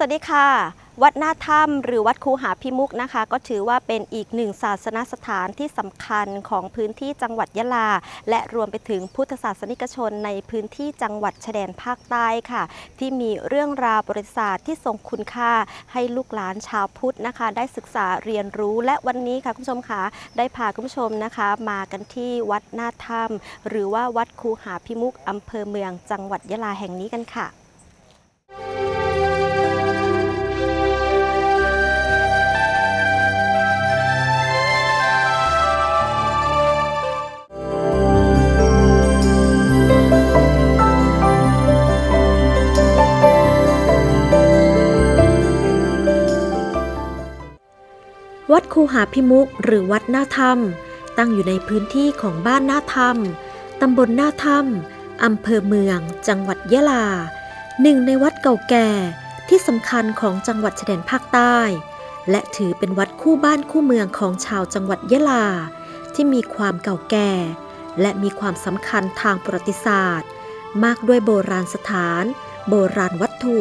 สวัสดีค่ะ วัดหน้าถ้ำหรือวัดคูหาพิมุกนะคะ ก็ถือว่าเป็นอีกหนึ่งศาสนสถานที่สำคัญของพื้นที่จังหวัดยะลา และรวมไปถึงพุทธศาสนิกชนในพื้นที่จังหวัดชายแดนภาคใต้ค่ะ ที่มีเรื่องราวประวัติศาสตร์ที่ทรงคุณค่าให้ลูกหลานชาวพุทธนะคะ ได้ศึกษาเรียนรู้และวันนี้ค่ะคุณผู้ชมคะได้พาคุณผู้ชมนะคะ มากันที่วัดหน้าถ้ำหรือว่าวัดคูหาพิมุกอำเภอเมืองจังหวัดยะลาแห่งนี้กันค่ะ คูหาพิมุกหรือวัดหน้าถ้ำตั้งอยู่ในพื้นที่ของบ้านหน้าถ้ำตำบลหน้าถ้ำอำเภอเมือง จังหวัดยะลา หนึ่งในวัดเก่าแก่ที่สำคัญของจังหวัดชายแดนภาคใต้ และถือเป็นวัดคู่บ้านคู่เมืองของชาวจังหวัดยะลา ที่มีความเก่าแก่ และมีความสำคัญทางประวัติศาสตร์ มากด้วยโบราณสถาน โบราณวัตถุ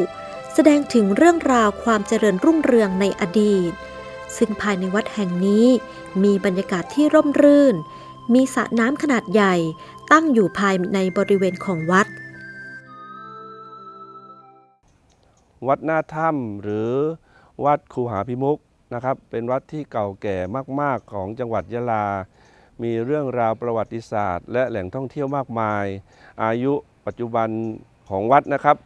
แสดงถึงเรื่องราวความเจริญรุ่งเรืองในอดีต ซึ่งภายในวัดแห่งนี้มีบรรยากาศที่ร่มรื่น มีสระน้ำขนาดใหญ่ตั้งอยู่ภายในบริเวณของวัด วัดหน้าถ้ำหรือวัดคูหาพิมุกนะครับ เป็นวัดที่เก่าแก่มาก ๆ ของจังหวัดยะลา มีเรื่องราวประวัติศาสตร์ และแหล่งท่องเที่ยวมากมาย อายุปัจจุบันของวัดนะครับ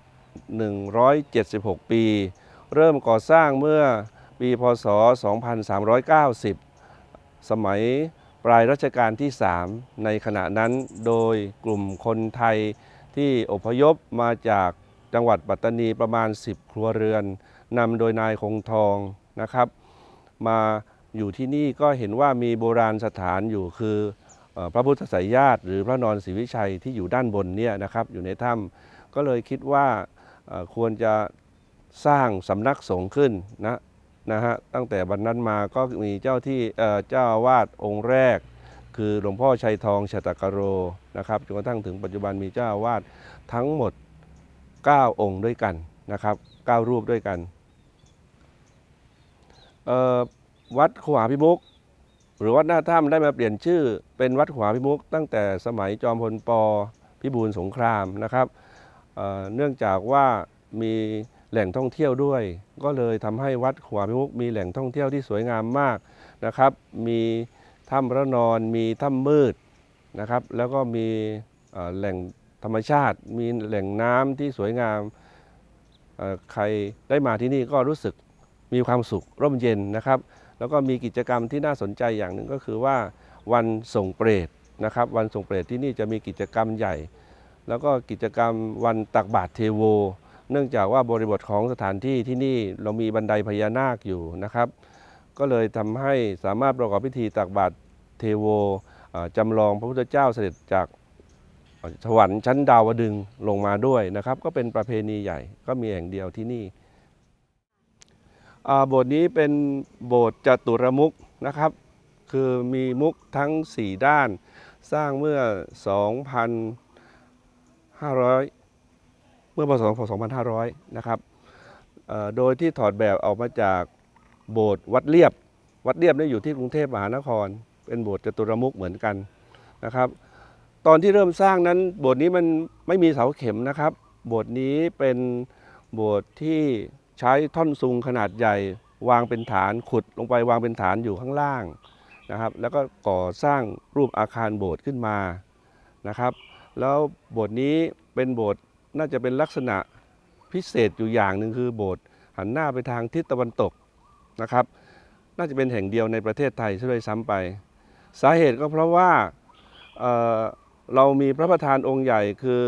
176 ปี เริ่มก่อสร้างเมื่อ ปีพศ 2390 สมัยปลายรัชกาลที่ 3 ในขณะนั้นโดยกลุ่มคนไทยที่อพยพมาจากจังหวัดปัตตานีประมาณ 10 ครัวเรือนนำโดยนายคงทองนะครับ มาอยู่ที่นี่ก็เห็นว่ามีโบราณสถานอยู่คือพระพุทธไสยญาติหรือพระนอนศรีวิชัยที่อยู่ด้านบนเนี่ยนะครับอยู่ในถ้ำก็เลยคิดว่าควรจะสร้างสำนักสงฆ์ขึ้นนะ นะฮะตั้งแต่วันนั้นมาก็มีเจ้าที่เจ้าวาสองค์แรก คือหลวงพ่อชัยทองชตกโรนะครับจนกระทั่งถึงปัจจุบันมีเจ้าวาสทั้งหมด 9 องค์ด้วยกันนะครับ 9 รูปด้วยกันวัดขวาพิมุกหรือวัดหน้าถ้ำได้มาเปลี่ยนชื่อเป็นวัดขวาพิมุกตั้งแต่สมัยจอมพลปพิบูลสงครามนะครับเเนื่องจากว่ามี แหล่งท่องเที่ยวด้วย ก็เลยทำให้วัดขวาพิมุกมีแหล่งท่องเที่ยวที่สวยงามมากนะครับ มีถ้ำพระนอน มีถ้ำมืดนะครับ แล้วก็มีแหล่งธรรมชาติ มีแหล่งน้ำที่สวยงามใครได้มาที่นี่ก็รู้สึกมีความสุขร่มเย็นนะครับ แล้วก็มีกิจกรรมที่น่าสนใจอย่างหนึ่งก็คือว่าวันส่งเปรตนะครับ วันส่งเปรตที่นี่จะมีกิจกรรมใหญ่ แล้วก็กิจกรรมวันตักบาตรเทโว เนื่องจากว่าบริบทของสถานที่ที่นี่เรามีบันไดพญานาคอยู่นะครับ ก็เลยทำให้สามารถประกอบพิธีตักบาตรเทโวเอ่อจำลองพระพุทธเจ้าเสด็จจากสวรรค์ชั้นดาวดึงลงมาด้วยนะครับ ก็เป็นประเพณีใหญ่ก็มีแห่งเดียวที่นี่โบสถ์นี้เป็นโบสถ์จตุรมุกนะครับ คือมีมุกทั้ง 4 ด้าน สร้างเมื่อ 2,500 เมื่อพศ2,500 นะครับโดยที่ถอดแบบออกมาจากโบสถ์วัดเรียบ วัดเรียบนี่อยู่ที่กรุงเทพมหานคร เป็นโบสถ์จตุรมุกเหมือนกันนะครับ ตอนที่เริ่มสร้างนั้นโบสถ์นี้มันไม่มีเสาเข็มนะครับ โบสถ์นี้เป็นโบสถ์ที่ใช้ท่อนซุงขนาดใหญ่ วางเป็นฐานขุดลงไปวางเป็นฐานอยู่ข้างล่างนะครับ แล้วก็ก่อสร้างรูปอาคารโบสถ์ขึ้นมานะครับ แล้วโบสถ์นี้เป็นโบสถ์ น่าจะเป็นลักษณะพิเศษอยู่อย่างหนึ่งคือโบสถ์หันหน้าไปทางทิศตะวันตกนะครับ น่าจะเป็นแห่งเดียวในประเทศไทยซะด้วยซ้ำไป สาเหตุก็เพราะว่าเเรามีพระประธานองค์ใหญ่คือ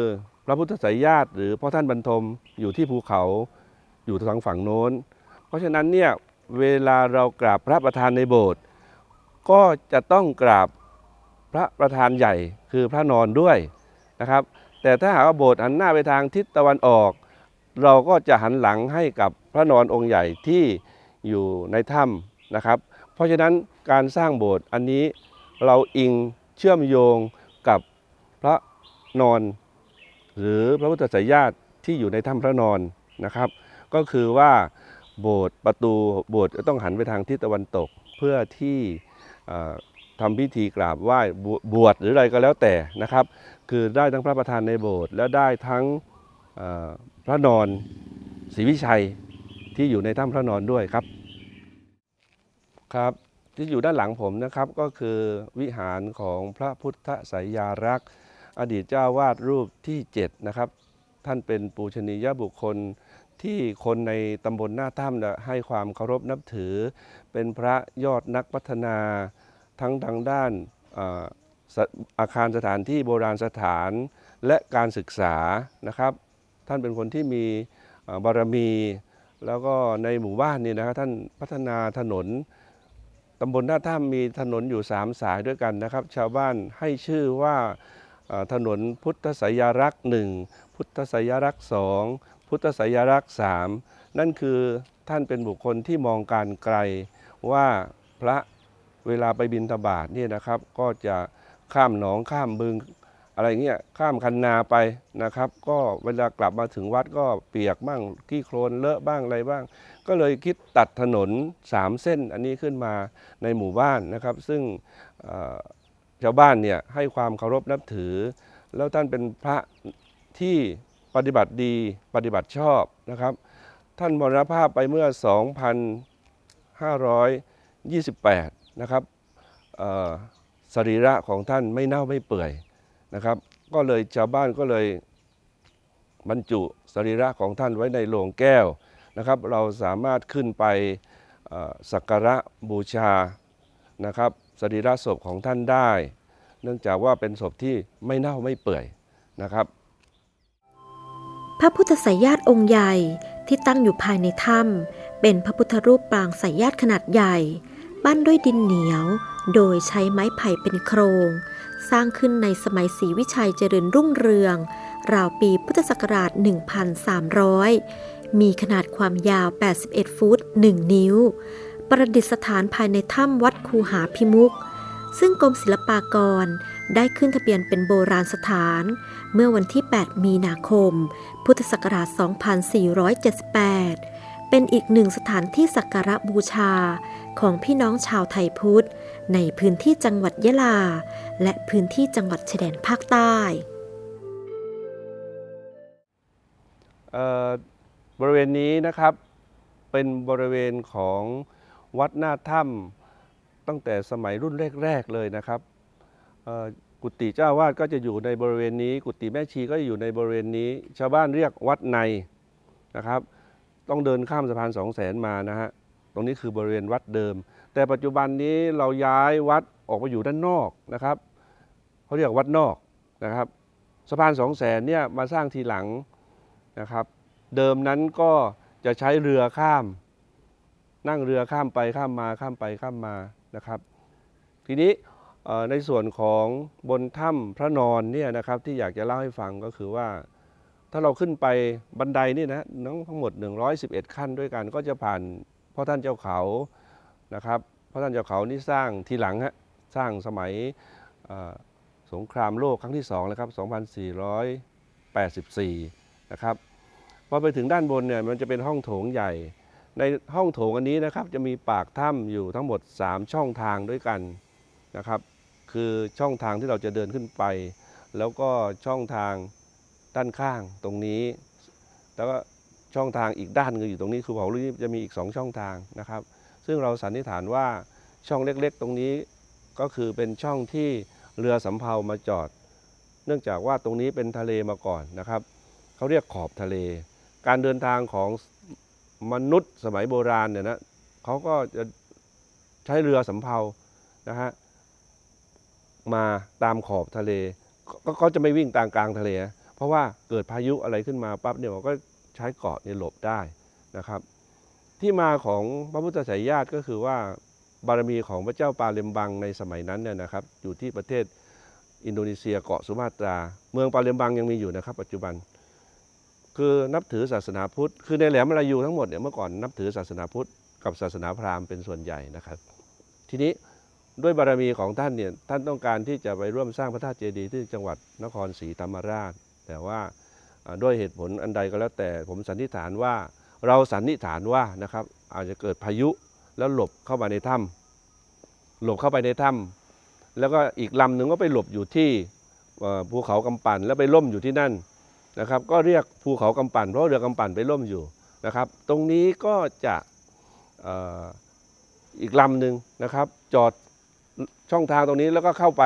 พระพุทธไสยญาติ หรือพ่อท่านบรรทมอยู่ที่ภูเขาอยู่ทางฝั่งโน้น เพราะฉะนั้นเนี่ยเวลาเรากราบพระประธานในโบสถ์ก็จะต้องกราบพระประธานใหญ่คือพระนอนด้วยนะครับ แต่ถ้าหากว่าโบสถ์หันหน้าไปทางทิศตะวันออก เราก็จะหันหลังให้กับพระนอนองค์ใหญ่ที่อยู่ในถ้ำนะครับ เพราะฉะนั้นการสร้างโบสถ์อันนี้เราอิงเชื่อมโยงกับพระนอน หรือพระพุทธไสยญาติที่อยู่ในถ้ำพระนอนนะครับ ก็คือว่าโบสถ์ประตูโบสถ์จะต้องหันไปทางทิศตะวันตกเพื่อที่ ทำพิธีกราบไหว้บวชหรืออะไรก็แล้วแต่นะครับ คือได้ทั้งพระประธานในโบสถ์และได้ทั้งพระนอนศรีวิชัยที่อยู่ในถ้ำพระนอนด้วยครับครับที่อยู่ด้านหลังผมนะครับก็คือวิหารของพระพุทธไสยารักษ์ อดีตเจ้าวาดรูปที่7นะครับท่านเป็นปูชนียบุคคลที่คนในตำบลหน้าถ้ำให้ความเคารพนับถือ เป็นพระยอดนักพัฒนา ทั้งทางด้านอาคารสถานที่โบราณสถานและการศึกษานะครับ ท่านเป็นคนที่มีบารมี แล้วก็ในหมู่บ้านนี่นะครับท่านพัฒนาถนนตำบลหน้าถ้ำมีถนนอยู่ 3 สายด้วยกันนะครับ ชาวบ้านให้ชื่อว่าถนนพุทธสยารักษ์หนึ่งพุทธสยารักษ์สองพุทธสยารักษ์สามนั่นคือท่านเป็นบุคคลที่มองการไกลว่าพระ เวลาไปบินทบาทเนี่ยนะครับ ก็จะข้ามหนองข้ามบึงอะไรเงี้ยข้ามคันนาไปนะครับ ก็เวลากลับมาถึงวัดก็เปียกบ้างขี้โคลนเลอะบ้างอะไรบ้าง ก็เลยคิดตัดถนน 3 เส้นอันนี้ขึ้นมาในหมู่บ้านนะครับ ซึ่งชาวบ้านเนี่ยให้ความเคารพนับถือ แล้วท่านเป็นพระที่ปฏิบัติดีปฏิบัติชอบนะครับ ท่านมรณภาพไปเมื่อ 2528 นะครับสรีระของท่านไม่เน่าไม่เปื่อยนะครับ ก็เลยชาวบ้านก็เลยบรรจุสรีระของท่านไว้ในโลงแก้วนะครับ เราสามารถขึ้นไปสักการะบูชานะครับสรีระศพของท่านได้ เนื่องจากว่าเป็นศพที่ไม่เน่าไม่เปื่อยนะครับ พระพุทธไสยญาติองค์ใหญ่ที่ตั้งอยู่ภายในถ้ำเป็นพระพุทธรูปปางไสยญาติขนาดใหญ่ ปั้นด้วยดินเหนียว โดยใช้ไม้ไผ่เป็นโครง สร้างขึ้นในสมัยศรีวิชัยเจริญรุ่งเรือง ราวปีพุทธศักราช 1300 มีขนาดความยาว 81 ฟุต 1 นิ้ว ประดิษฐานภายในถ้ำวัดคูหาพิมุก ซึ่งกรมศิลปากรได้ขึ้นทะเบียนเป็นโบราณสถาน เมื่อวันที่ 8 มีนาคม พุทธศักราช 2478 เป็นอีกหนึ่งสถานที่สักการะบูชา ของพี่น้องชาวไทยพุทธ ในพื้นที่จังหวัดยะลา และพื้นที่จังหวัดชายแดนภาคใต้เอ่อบริเวณนี้นะครับเป็นบริเวณของวัดหน้าถ้ำตั้งแต่สมัยรุ่นแรกๆเลยนะครับกุฏิเจ้าวาดก็จะอยู่ในบริเวณนี้ กุฏิแม่ชีก็จะอยู่ในบริเวณนี้ ชาวบ้านเรียกวัดในนะครับ ต้องเดินข้ามสะพานสองแสนมานะฮะ ตรงนี้คือบริเวณวัดเดิม แต่ปัจจุบันนี้เราย้ายวัดออกมาอยู่ด้านนอกนะครับเขาเรียกวัดนอกนะครับสะพานสองแสนเนี่ยมาสร้างทีหลังนะครับเดิมนั้นก็จะใช้เรือข้าม นั่งเรือข้ามไปข้ามมาข้ามไปข้ามมานะครับ ทีนี้ในส่วนของบนถ้ำพระนอนเนี่ยนะครับที่อยากจะเล่าให้ฟังก็คือว่า ถ้าเราขึ้นไปบันไดนี่นะน้องทั้งหมด 111 ขั้นด้วยกันก็จะผ่าน พ่อท่านเจ้าเขานะครับพ่อท่านเจ้าเขานี่สร้างทีหลังฮะสร้างสมัยสงครามโลกครั้งที่2นะครับ2484 นะครับพอไปถึงด้านบนเนี่ยมันจะเป็นห้องโถงใหญ่ ในห้องโถงอันนี้นะครับจะมีปากถ้ำอยู่ทั้งหมด 3 ช่องทางด้วยกันนะครับ คือช่องทางที่เราจะเดินขึ้นไป แล้วก็ช่องทางด้านข้างตรงนี้ แล้วก็ ช่องทางอีกด้านนึงอยู่ตรงนี้คือเขาลูกนี้จะมีอีก 2 ช่องทางนะครับ ซึ่งเราสันนิษฐานว่าช่องเล็กๆ ตรงนี้ก็คือเป็นช่องที่เรือสำเภามาจอด เนื่องจากว่าตรงนี้เป็นทะเลมาก่อนนะครับเขาเรียกขอบทะเล การเดินทางของมนุษย์สมัยโบราณเนี่ยนะเขาก็จะใช้เรือสำเภานะฮะมาตามขอบทะเลก็เขาจะไม่วิ่งตามกลางทะเล เพราะว่าเกิดพายุอะไรขึ้นมาปั๊บเนี่ยก็ ใช้เกาะเนี่ยหลบได้นะครับ ที่มาของพระพุทธสายญาติก็คือว่าบารมีของพระเจ้าปาเลมบังในสมัยนั้นเนี่ยนะครับ อยู่ที่ประเทศอินโดนีเซียเกาะสุมาตรา เมืองปาเลมบังยังมีอยู่นะครับ ปัจจุบัน คือนับถือศาสนาพุทธ คือในแหลมมาลายูทั้งหมดเนี่ยเมื่อก่อนนับถือศาสนาพุทธกับศาสนาพราหมณ์เป็นส่วนใหญ่นะครับ ทีนี้ด้วยบารมีของท่านเนี่ยท่านต้องการที่จะไปร่วมสร้างพระธาตุเจดีย์ที่จังหวัดนครศรีธรรมราช แต่ว่าอ่า ด้วยเหตุผลอันใดก็แล้วแต่ผมสันนิษฐานว่า เราสันนิษฐานว่านะครับอาจจะเกิดพายุแล้วหลบเข้ามาในถ้ำหลบเข้าไปในถ้ำแล้วก็อีกลำหนึ่งก็ไปหลบอยู่ที่ภูเขากำปั่นแล้วไปล่มอยู่ที่นั่นนะครับ ก็เรียกภูเขากำปั่นเพราะเรือกำปั่นไปล่มอยู่นะครับ ตรงนี้ก็จะออีกลำหนึ่งนะครับ จอดช่องทางตรงนี้แล้วก็เข้าไป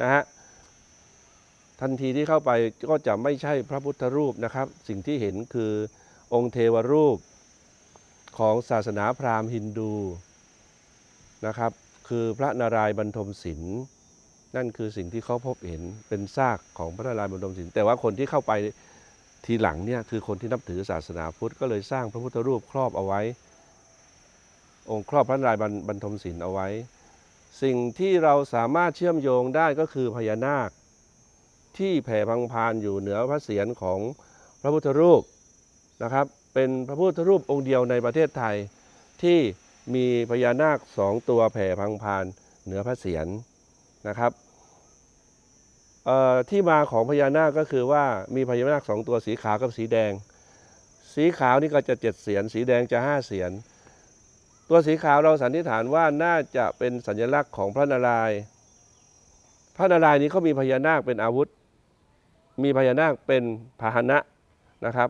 นะฮะ ทันทีที่เข้าไปก็จะไม่ใช่พระพุทธรูปนะครับ สิ่งที่เห็นคือองค์เทวรูปของศาสนาพราหมณ์ฮินดูนะครับ คือพระนารายณ์บรรทมศิลป์นั่นคือสิ่งที่เขาพบเห็นเป็นซากของพระนารายณ์บรรทมศิลป์แต่ว่าคนที่เข้าไปทีหลังเนี่ยคือคนที่นับถือศาสนาพุทธก็เลยสร้างพระพุทธรูปครอบเอาไว้ องค์ครอบพระนารายณ์บรรทมศิลป์เอาไว้ สิ่งที่เราสามารถเชื่อมโยงได้ก็คือพญานาค ที่แผ่พังพานอยู่เหนือพระเศียรของพระพุทธรูปนะครับ เป็นพระพุทธรูปองค์เดียวในประเทศไทยที่มีพญานาคสองตัวแผ่พังพานเหนือพระเศียรนะครับที่มาของพญานาคก็คือว่ามีพญานาคสองตัวสีขาวกับสีแดง สีขาวนี่ก็จะเจ็ดเสียน สีแดงจะห้าเสียน ตัวสีขาวเราสันนิษฐานว่าน่าจะเป็นสัญลักษณ์ของพระนารายณ์พระนารายณ์นี้เขามีพญานาคเป็นอาวุธ มีพญานาคเป็นพาหนะนะครับ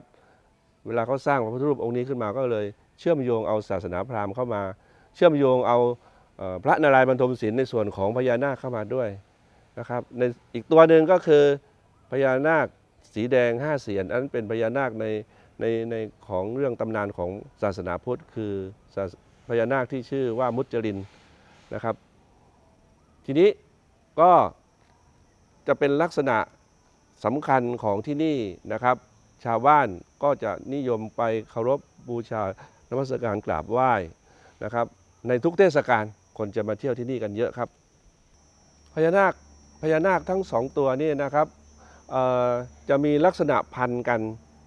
เวลาเขาสร้างพระพุทธรูปองค์นี้ขึ้นมาก็เลย เชื่อมโยงเอาศาสนาพราหมณ์เข้ามา เชื่อมโยงเอาพระนารายณ์บรรทมศิลป์ในส่วนของพญานาคเข้ามาด้วยนะครับในอีกตัวหนึ่งก็คือพญานาคสีแดงห้าเสียนอันเป็นพญานาคในในในของเรื่องตำนานของศาสนาพุทธ คือพญานาคที่ชื่อว่ามุจลินนะครับ ทีนี้ก็จะเป็นลักษณะ สำคัญของที่นี่นะครับ ชาวบ้านก็จะนิยมไปเคารพบูชานมัสการกราบไหว้นะครับ ในทุกเทศกาลคนจะมาเที่ยวที่นี่กันเยอะครับพญานาคพญานาคทั้งสองตัวนี่นะครับจะมีลักษณะพันกัน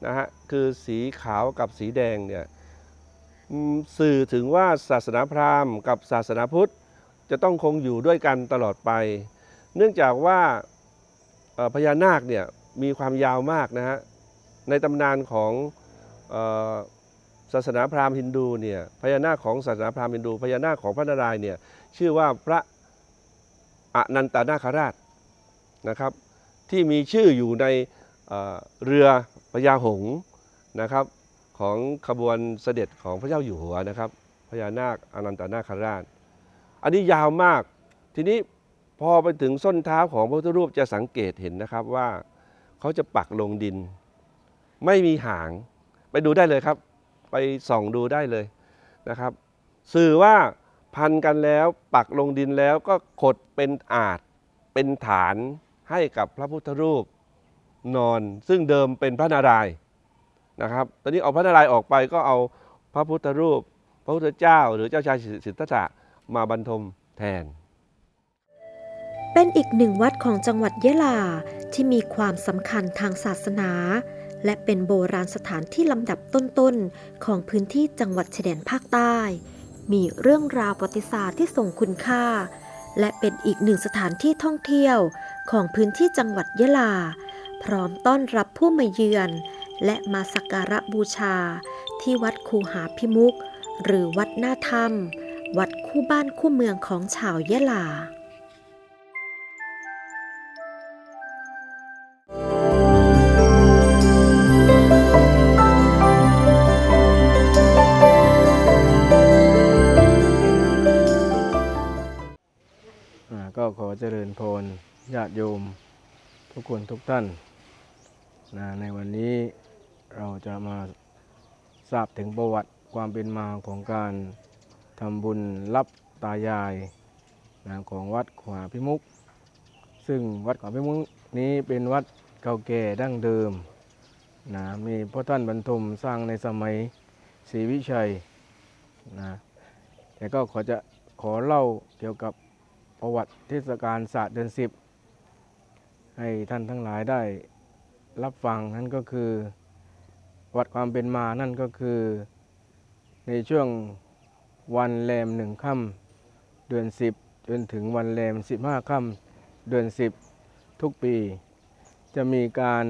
นะฮะคือสีขาวกับสีแดงเนี่ยสื่อถึงว่าศาสนาพราหมณ์กับศาสนาพุทธ จะต้องคงอยู่ด้วยกันตลอดไป เนื่องจากว่า พญานาคเนี่ยมีความยาวมากนะฮะในตำนานของศาสนาพราหมณ์ฮินดูเนี่ยพญานาคของศาสนาพราหมณ์ฮินดูพญานาคของพระนารายณ์เนี่ยชื่อว่าพระอนันตนาคราชนะครับ ที่มีชื่ออยู่ในเรือพญาหงส์นะครับของขบวนเสด็จของพระเจ้าอยู่หัวนะครับพญานาคอนันตนาคราช อันนี้ยาวมากทีนี้ พอไปถึงส้นเท้าของพระพุทธรูปจะสังเกตเห็นนะครับว่าเขาจะปักลงดิน ไม่มีหาง ไปดูได้เลยครับ ไปส่องดูได้เลยนะครับ สื่อว่าพันกันแล้วปักลงดินแล้วก็ขดเป็นอาจเป็นฐานให้กับพระพุทธรูปนอน ซึ่งเดิมเป็นพระนารายณ์นะครับ ตอนนี้เอาพระนารายณ์ออกไปก็เอาพระพุทธรูป พระพุทธเจ้า หรือเจ้าชายสิทธัตถะมาบรรทมแทน เป็นอีกหนึ่งวัดของจังหวัดยะลาที่มีความสำคัญทางศาสนา และเป็นโบราณสถานที่ลำดับต้นๆ ของพื้นที่จังหวัดชายแดนภาคใต้ มีเรื่องราวประวัติศาสตร์ที่ทรงคุณค่า และเป็นอีกหนึ่งสถานที่ท่องเที่ยวของพื้นที่จังหวัดยะลา พร้อมต้อนรับผู้มาเยือน และมาสักการะบูชา ที่วัดคูหาพิมุก หรือวัดหน้าถ้ำวัดคู่บ้านคู่เมืองของชาวยะลา พรญาติโยม ทุกคนทุกท่านนะในวันนี้เราจะมาทราบถึงประวัติความเป็นมาของการทำบุญรับตายายนะของวัดขวาพิมุก ซึ่งวัดขวาพิมุกนี้เป็นวัดเก่าแก่ดั้งเดิมนะมีพ่อท่านบรรทมสร้างในสมัยศรีวิชัยนะแต่ก็ขอจะขอเล่าเกี่ยวกับ ประวัติเทศกาลศาสตร์เดือนสิบให้ท่านทั้งหลายได้รับฟังนั่นก็คือประวัติความเป็นมานั่นก็คือ ในช่วงวันแรมหนึ่งค่ำเดือนสิบจนถึงวันแรมสิบห้าค่ำเดือนสิบทุกปี จะมีการ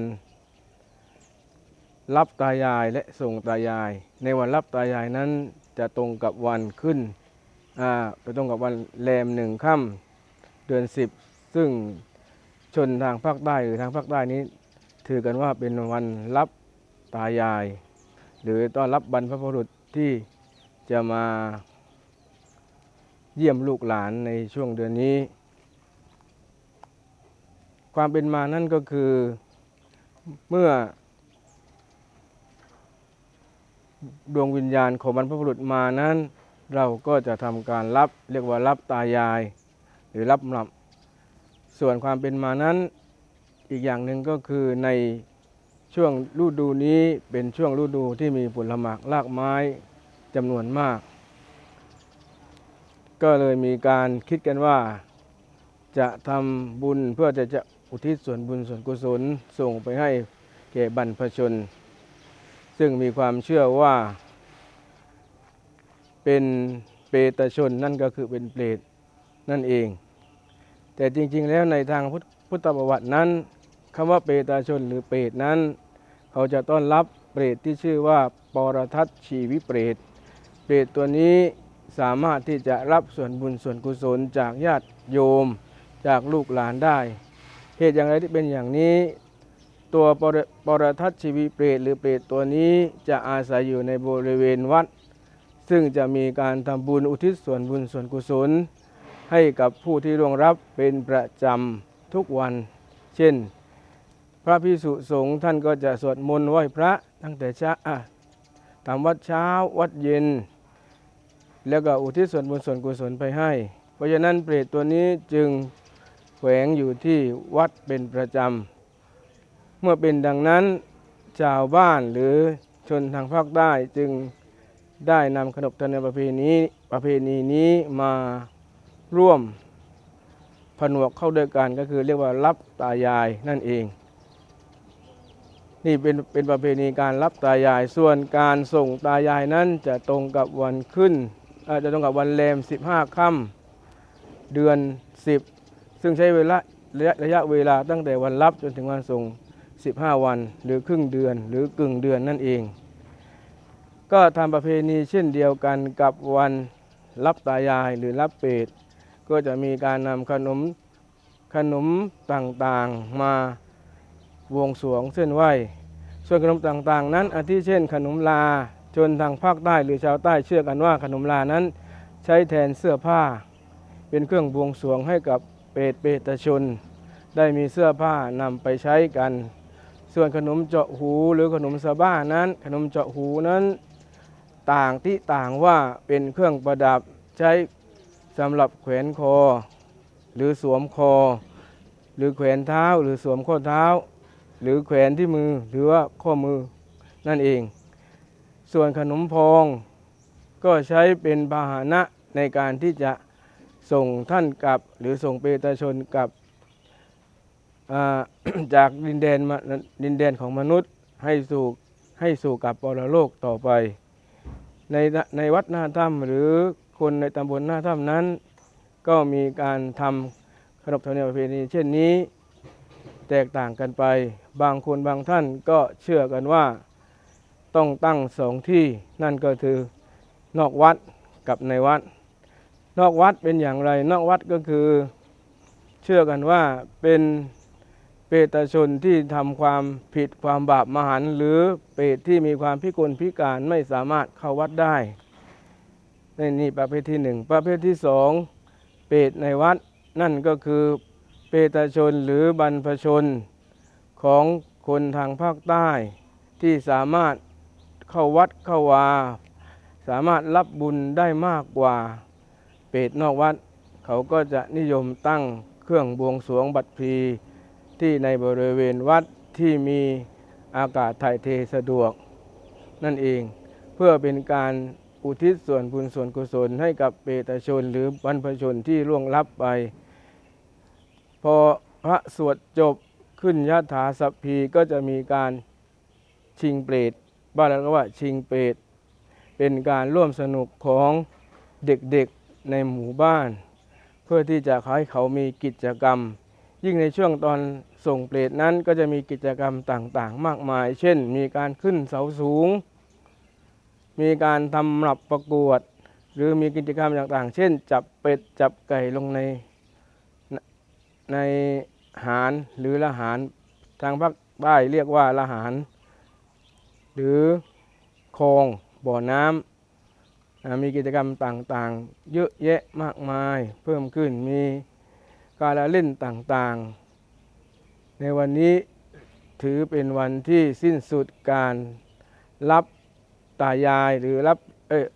รับตายายและส่งตายาย ในวันรับตายายนั้นจะตรงกับวันขึ้น อ่าไปตรงกับวันแรมหนึ่งค่ำเดือนสิบซึ่งชนทางภาคใต้หรือทางภาคใต้นี้ ถือกันว่าเป็นวันรับตายาย หรือต้อนรับบรรพบุรุษที่จะมาเยี่ยมลูกหลานในช่วงเดือนนี้ ความเป็นมานั่นก็คือเมื่อ ดวงวิญญาณของบรรพบุรุษมานั้น เราก็จะทำการรับเรียกว่ารับตายาย หรือรับหลับ ส่วนความเป็นมานั้นอีกอย่างหนึ่งก็คือในช่วงฤดูนี้เป็นช่วงฤดูที่มีผลหมากรากไม้จำนวนมาก ก็เลยมีการคิดกันว่า จะทำบุญเพื่อจะจะอุทิศส่วนบุญส่วนกุศลส่งไปให้แก่บรรพชน ซึ่งมีความเชื่อว่า เป็นเปตชนนั่นก็คือเป็นเปรตนั่นเอง แต่จริงๆแล้วในทางพุทธพุทธประวัตินั้นคำว่าเปตชนหรือเปรตนั้น เขาจะต้อนรับเปรตที่ชื่อว่าปรทัตชีวิเปรต เปรตตัวนี้สามารถที่จะรับส่วนบุญส่วนกุศลจากญาติโยมจากลูกหลานได้ เหตุอย่างไรที่เป็นอย่างนี้ ตัวปรปรทัตชีวิเปรตหรือเปรตตัวนี้จะอาศัยอยู่ในบริเวณวัด ซึ่งจะมีการทำบุญอุทิศส่วนบุญส่วนกุศล ให้กับผู้ที่ร่วงรับเป็นประจำทุกวัน เช่น พระพิสุสงฆ์ท่านก็จะสวดมนต์ไหว้พระตั้งแต่เช้าอะทำวัดเช้าวัดเย็น แล้วก็อุทิศส่วนบุญส่วนกุศลไปให้ เพราะฉะนั้นเปรตตัวนี้จึงแขวงอยู่ที่วัดเป็นประจำ เมื่อเป็นดังนั้นชาวบ้านหรือชนทางภาคใต้จึง ได้นำขนบธรรมเนียมประเพณีประเพณีนี้มาร่วมผนวกเข้าด้วยกันก็คือเรียกว่ารับตายายนั่นเอง นี่เป็นเป็นประเพณีการรับตายายส่วนการส่งตายายนั้นจะตรงกับวันขึ้นอ่อจะตรงกับวันแรม 15 ค่ำเดือน 10 ซึ่งใช้เวลาระยะระยะเวลาตั้งแต่วันรับจนถึงวันส่ง 15 วัน หรือครึ่งเดือนหรือกึ่งเดือนนั่นเอง ก็ทำประเพณีเช่นเดียวกันกับวันรับตายายหรือรับเปรตก็จะมีการนำขนมขนมต่างๆมาบวงสรวงเส้นไหวส่วนขนมต่างๆ นั้นอาทิเช่น ขนมลาชนทางภาคใต้หรือชาวใต้เชื่อกันว่าขนมลานั้นใช้แทนเสื้อผ้า เป็นเครื่องบวงสรวงให้กับเปรตเปรตชน ได้มีเสื้อผ้านำไปใช้กัน ส่วนขนมเจาะหูหรือขนมสะบ้านั้น ขนมเจาะหูนั้น ต่างที่ต่างว่าเป็นเครื่องประดับใช้สำหรับแขวนคอ หรือสวมคอ หรือแขวนเท้าหรือสวมข้อเท้า หรือแขวนที่มือหรือว่าข้อมือนั่นเอง ส่วนขนมพอง ก็ใช้เป็นพาหนะในการที่จะส่งท่านกลับ หรือส่งเปตชนกลับาจากดินแดนดินแดนของมนุษย์ให้สู่ให้สู่กับปรโลกต่อไป ในในวัดหน้าถ้ำหรือคนในตำบลหน้าถ้ำนั้น ก็มีการทำขนบธรรมเนียมประเพณีเช่นนี้แตกต่างกันไป บางคนบางท่านก็เชื่อกันว่าต้องตั้งสองที่นั่นก็คือนอกวัดกับในวัด นอกวัดเป็นอย่างไร นอกวัดก็คือ เชื่อกันว่าเป็น เปตชนที่ทำความผิดความบาปมหันต์หรือเปตที่มีความพิกลพิการไม่สามารถเข้าวัดได้ในนี่ประเภทที่หนึ่งประเภทที่สองเปตในวัดนั่นก็คือเปตชนหรือบรรพชนของคนทางภาคใต้ ที่สามารถเข้าวัดเข้าวา สามารถรับบุญได้มากกว่า เปตนอกวัด เขาก็จะนิยมตั้งเครื่องบวงสรวงบัตรพี ที่ในบริเวณวัดที่มีอากาศถ่ายเทสะดวก นั่นเองเพื่อเป็นการอุทิศส่วนบุญส่วนกุศลให้กับเปตชนหรือบรรพชนที่ล่วงลับไป พอพระสวดจบขึ้นยะถาสัพพีก็จะมีการชิงเปรตบ้านเราก็ว่าชิงเปรตเป็นการร่วมสนุกของเด็กๆในหมู่บ้าน เพื่อที่จะให้เขามีกิจกรรม ยิ่งในช่วงตอนส่งเปรตนั้นก็จะมีกิจกรรมต่างๆ มากมาย เช่น มีการขึ้นเสาสูง มีการทำหลับประกวด หรือมีกิจกรรมต่างๆ เช่น จับเป็ดจับไก่ลงในในหารหรือละหารทางภาคใต้เรียกว่าละหาร หรือคลองบ่อน้ำมีกิจกรรมต่างๆ เยอะแยะมากมายเพิ่มขึ้นมี การละเล่นต่างๆ ในวันนี้ถือเป็นวันที่สิ้นสุดการรับตายายหรือรับเอย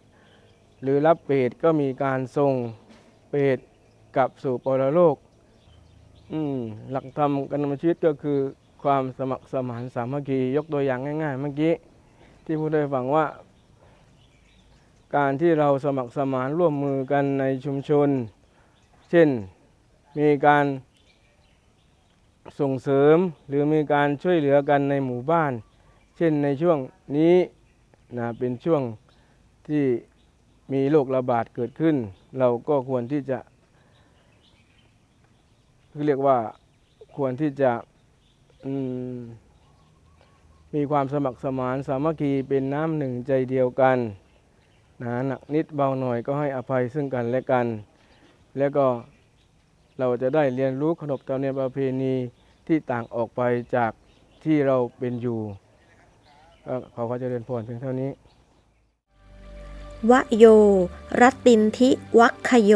หรือรับเปรตก็มีการส่งเปรตกลับสู่ปรโลกอืมหลักธรรมการดำเนินชีวิตก็คือความสมัครสมานสามัคคียกตัวอย่างง่าย ๆ เมื่อกี้ ที่พูดให้ฟังว่า การที่เราสมัครสมานร่วมมือกันในชุมชน เช่น มีการส่งเสริมหรือมีการช่วยเหลือกันในหมู่บ้าน เช่นในช่วงนี้นะเป็นช่วงที่มีโรคระบาดเกิดขึ้น เราก็ควรที่จะคือเรียกว่าควรที่จะมมีความสมัครสมานสามัคคีเป็นน้ำหนึ่งใจเดียวกันนะหนักนิดเบาหน่อยก็ให้อภัยซึ่งกันและกัน แล้วก็ เราจะได้เรียนรู้ขนบธรรมเนียมประเพณีที่ต่างออกไปจากที่เราเป็นอยู่ก็ขอพระเจริญพรเพียงเท่านี้วโย รัตินทิวัคโย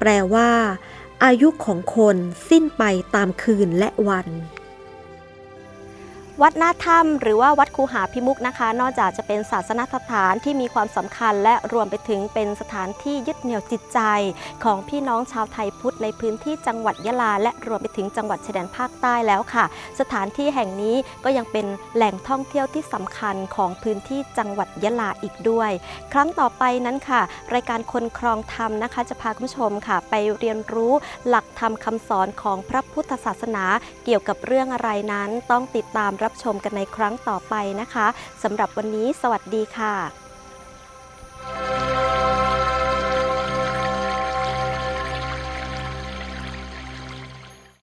แปลว่า อายุของคนสิ้นไปตามคืนและวัน วัดหน้าถ้ำหรือว่าวัดคูหาพิมุกนะคะ นอกจากจะเป็นศาสนสถานที่มีความสำคัญ และรวมไปถึงเป็นสถานที่ยึดเหนี่ยวจิตใจ ของพี่น้องชาวไทยพุทธในพื้นที่จังหวัดยะลา และรวมไปถึงจังหวัดชายแดนภาคใต้แล้วค่ะ สถานที่แห่งนี้ก็ยังเป็นแหล่งท่องเที่ยวที่สำคัญของพื้นที่จังหวัดยะลาอีกด้วย ครั้งต่อไปนั้นค่ะ รายการคนครองธรรมนะคะ จะพาคุณผู้ชมค่ะ ไปเรียนรู้หลักธรรมคำสอนของพระพุทธศาสนา เกี่ยวกับเรื่องอะไรนั้นต้องติดตามรับชมกันในครั้งต่อไปนะคะสำหรับวันนี้สวัสดีค่ะ